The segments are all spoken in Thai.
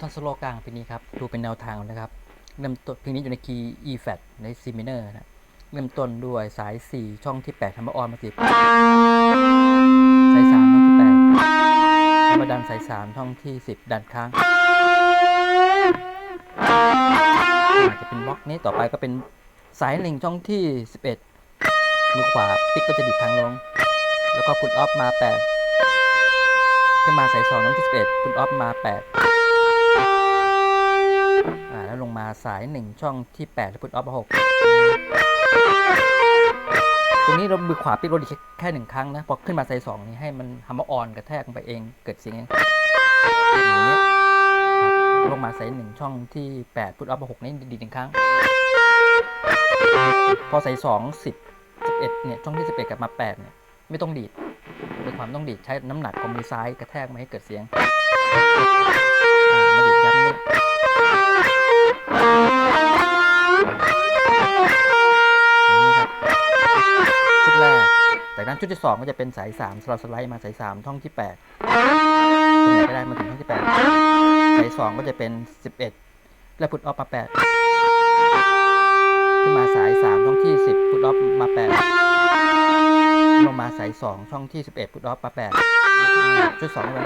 ทอนสโลกลางนี้ครับ ดูเป็นแนวทางนะครับ เริ่มต้นเพลงนี้อยู่ในคีย์ E flat ใน C minor นะ เริ่มต้นด้วยสาย 4 ช่องที่ 8ทำมาออนมาสิบสาย 3 ช่องที่8ทำมาดันสาย 3 ช่องที่ 10 ดันค้างอาจจะเป็นบล็อกนี้ต่อไปก็เป็นสายหนึ่งช่องที่ 11 มือขวาปิกก็จะดีดทางลง แล้วก็พุทออฟมา8ขึ้นมาสาย2ช่องที่11พุทออฟมา8อ่าแล้วลง มาสาย 1 ช่องที่8แล้วพุทออฟ6ตรงนี้เรามือขวาปิกโรดีแค่หนึ่งครั้งนะ พอขึ้นมาสาย2นี่ให้มันฮัมเมอร์ออนกระแทกลงไปเองเกิดเสียงอย่างนี้ลงมาสายหนึ่งช่องที่8พุทออฟ6นี่ดีดหนึ่งครั้ง พอสาย2 10 11เนี่ยช่องที่11กลับมา8เนี่ยไม่ต้องดีดเป็นความต้องดีดใช้น้ำหนักของมือซ้ายกระแทกมาให้เกิดเสียงมาดีดยับนี่ แรก จากนั้นชุดที่ 2 ก็จะเป็นสาย3สลับสไลด์มาสาย3ช่องที่8ตรงไหนก็ได้มาถึงช่องที่ 8 สาย 2 ก็จะเป็น 11 และพุทออฟมา 8 ขึ้นมาสาย3ช่องที่ 10 พุทออฟมา 8 ลงมาสาย 2 ช่องที่ 11 พุทออฟมา 8 ชุด2เลย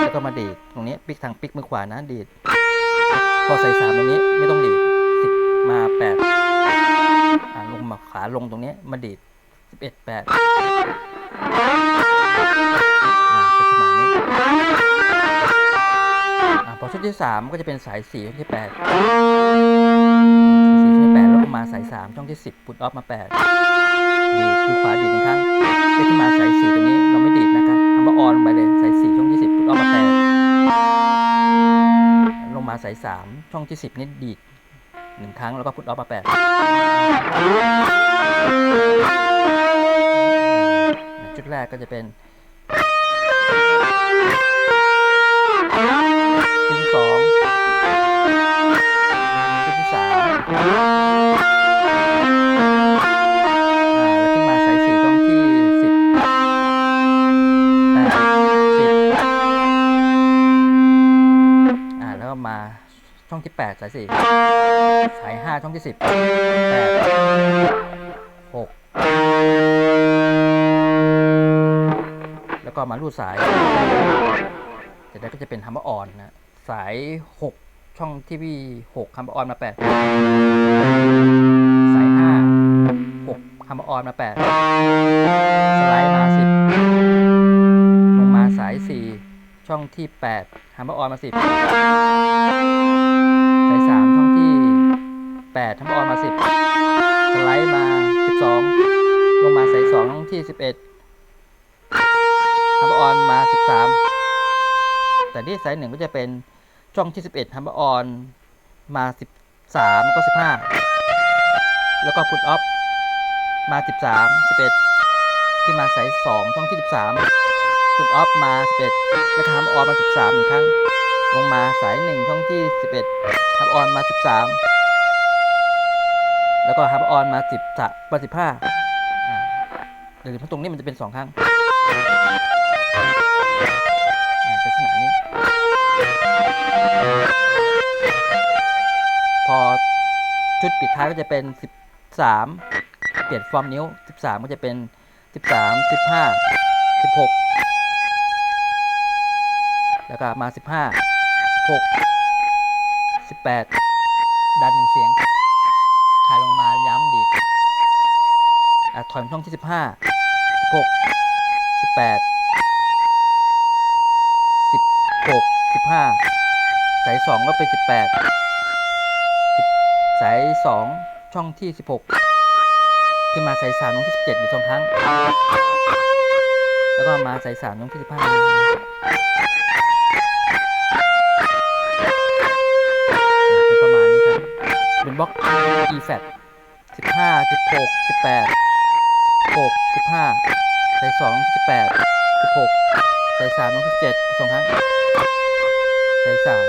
แล้วก็มาดีดตรงนี้ปิกทางปิกมือขวานะดีดพอสาย3ตรงนี้ไม่ต้องดีด10มา8อ่า ลงมาขาลงตรงนี้มาดีด11 8อ่าเป็นขนาดนี้อ่พอชุดที่3ก็จะเป็นสาย4ช่องที่8 4ช่องที่8แล้วลงมาสาย3ช่องที่10พุทออฟมา8ดีดคือขวาดีดหนึ่งครั้งได้ขึ้นมาสาย4ตรงนี้เราไม่ดีดนะครับทำว่าออนลงไปเลยสาย4ช่องที่10พุทออฟมา8ลงมาสาย3ช่องที่10นี่ดีด หนึ่งครั้งแล้วก็พุทออฟมา8ชุดแรกก็จะเป็นชุดที่สอง ช่องที่แปดสายสี่สายห้าช่องที่สิบแปดหกแล้วก็มารูดสายเสร็จแล้วก็จะเป็นฮัมเบอร์ออนนะสาย 6 ช่องที่พี่6ฮัมเบอร์ออนมา 8 สาย 5 6ฮัมเบอร์ออนมา 8 สไลด์มา 10 ลงมาสาย 4 ช่องที่ 8ฮัมเบอร์ออนมา 10สาย3ช่องที่ 8ฮัมเบออนมา 10 สไลด์มา 12 ลงมาใสาย2ช่องที่ 11ฮัมเบออนมา 13 แต่ที่สายหนึ่งก็จะเป็นช่องที่ 11ฮัมเบออนมา 13 ก็ 15 แล้วก็พุทออฟมา 13 11 ที่มาสาย2ช่องที่ 13พุทออฟมา 11 แล้วก็ฮัมเบออนมา 13หนึ่งครั้ง ลงมาสาย 1 ช่องที่ 11ฮับออนมา 13 แล้วก็ฮับออนมาสิบสะมสิบห้าหรือเพาตรงนี้มันจะเป็นสองครั้งลักษณะนี้ พอชุดปิดท้ายก็จะเป็นสิบสามเปลี่ยนฟอร์มนิ้วสิบสามก็จะเป็นสิบสามสิบห้าสิบหกแล้วก็มาสิบห้าสิบหกสิบแปดดันหนึ่งเสียง ขายลงมาย้ำดีอถอยมาช่องที่ 15 16 18 16 15 สาย 2 ก็เป็น 18 สาย 2 ช่องที่ 16ขึ้นมาสาย3ช่องที่ 17มีสองครั้ง แล้วก็มาสาย3ช่องที่ 15 เป็นบล็อก e flat สิบห้าสิบหกสิบแปดสิบหกสิบห้าใสายสองสิบแปดสิบหกใสายสามลงสิบเจ็ดสองครั้งใสายสาม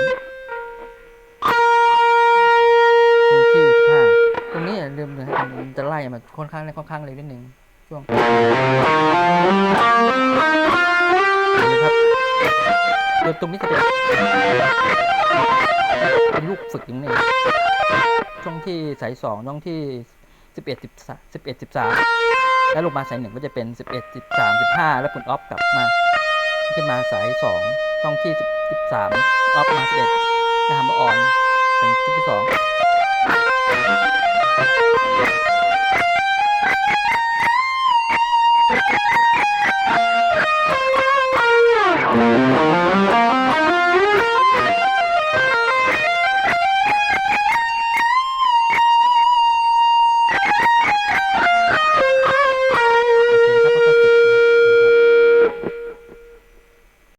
ลงที่สิบห้าตรงนี้อย่าลืมนะมันจะไล่มาค่อนข้างค่อนข้างเร็วนิดนึงช่วงนไหมครับโดยตรงนี้จะเป็นเป็นลูกฝึกอย่างนี้ ช่วงที่สายสองช่วงที่สิบเอ็ดสิบสิบเอ็ดสิบสามแล้วลงมาสายหนึ่งก็จะเป็นสิบเอ็ดสิบสามสิบห้าแล้วคุณออฟกลับมาขึ้นมาสายสองช่องที่สิบสิบสามออฟมาสิบเอ็ดนะครับออนเป็นชุดที่สอง